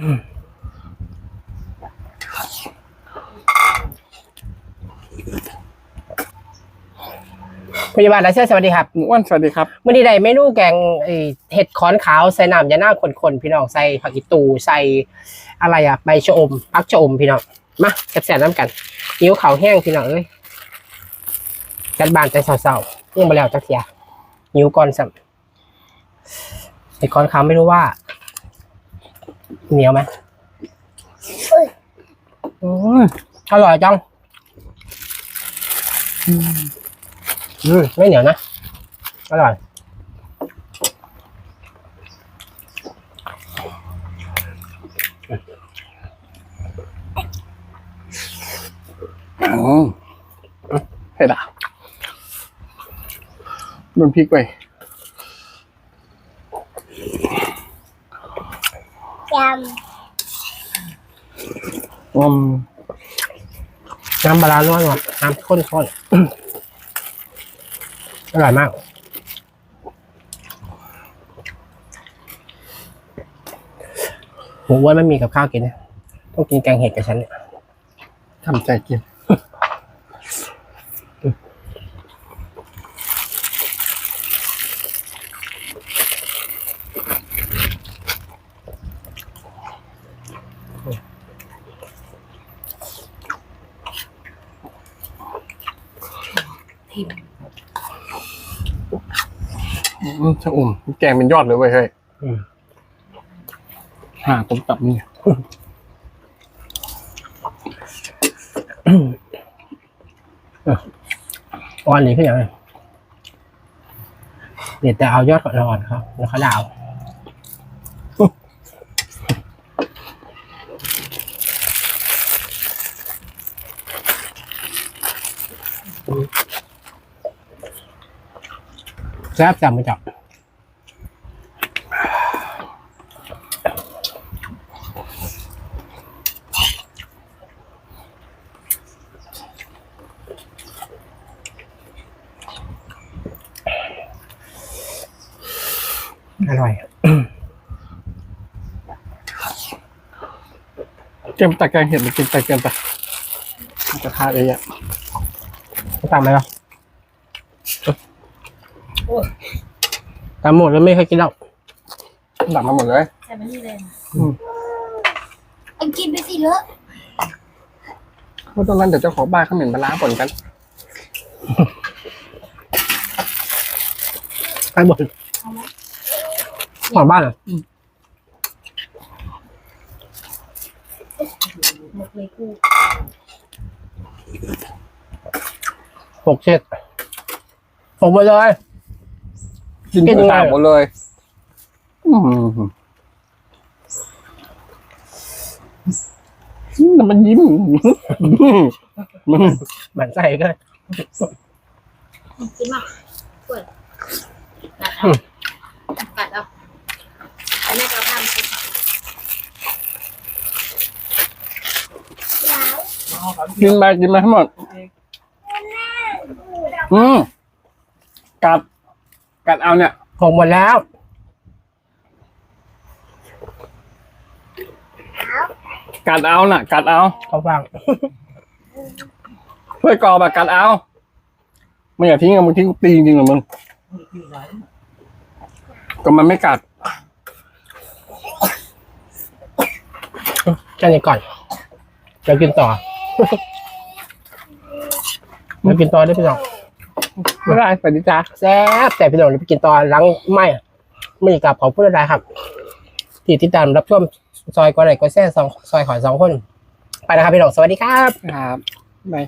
พยาบาลและเชื่อสวัสดีครับหมูอ้วนสวัสดีครับมื่อนี้ได้เมนูแกงไอ้เห็ดขอนขาวใส่น้ำยาหน้าคนๆพี่น้องใส่ผักอีตูใส่อะไรอะใบชะอมพักชะอมพี่น้องมาแซ่บๆน้ำกันนิ้วเขาวแห้งพี่น้องเอ้ยกันบานใจเศร้าๆยังมาแล้วจักเทียนิ้วก่อนสัมเห็ดขอนขาวไม่รู้ว่า เหนียวไหมอืมอร่อยจังอืมไม่เหนียวนะ อร่อยอ๋อเผ็ดอะโดนพริกไป ยอืมน้ำปลาร้าล้วนๆน้ำข้นๆอร่อยมากหมูว่าไม่มีกับข้าวกินนะต้องกินแกงเห็ดกับฉันเนี่ยทำใจกิน อืมชะอุ่มแกงเป็นยอดเลยเว้ยเฮ้ยอืมหาต้มตับนี่อ่อนนี่คืออย่างไรเดี๋ยวแต่เอายอดก่อนอ่อนครับ แล้วเขาดาว ซ่บจังไม่จับอร่อยเกมตักแกงเห็ดมันกินไปเกินไปมันจะทานเองอะตามไหมล่ะ ตามหมดแล้วไม่เคยกินแล้วดับมาหมดเลยำแต่มันนี่เลยอืมไอ้กินไปสิเลอะเพราะตอนนั้นเดี๋ยวเจ้าของบ้านเขาเหม็นปลาร้าก่อนกันไปหมดหอมบ้านเหรอหมดเลยกูหกเช็ดหกไปเลย กินกินยังไงสามหมดเลยอืมแต่มันยิ้มมันหมันใส่ก็กินมาปวดกัดเอากัดเอาแม่จะเอาผ้ามาชุบยาวกินไปกินไปทั้งหมดอืมกัด กัดเอาเนี่ยหกหมดแล้ว กัดเอาน่ะ กัดเอาเขาฟังเพื่อกรอบอะกัดเอาไม่อยากทิ้งอะมึงทิ้งกูตีจริงๆเหรอมึงก็มันไม่กัดแค่นี้ก่อนเดี๋ยวกินต่อเดี๋ยวกินต่อได้พี่น้อง ไม่ได้สวัสดีจ้าแซ่บแต่พี่น้องเดี๋ยวไปกินตอนหลังไม่ไม่กลับขอพูดอะไรครับที่ติดตามรับชมซอยก็ไหนก็แซ่สองซอยขอสองคน ไปนะครับพี่น้องสวัสดีครับ ครับบาย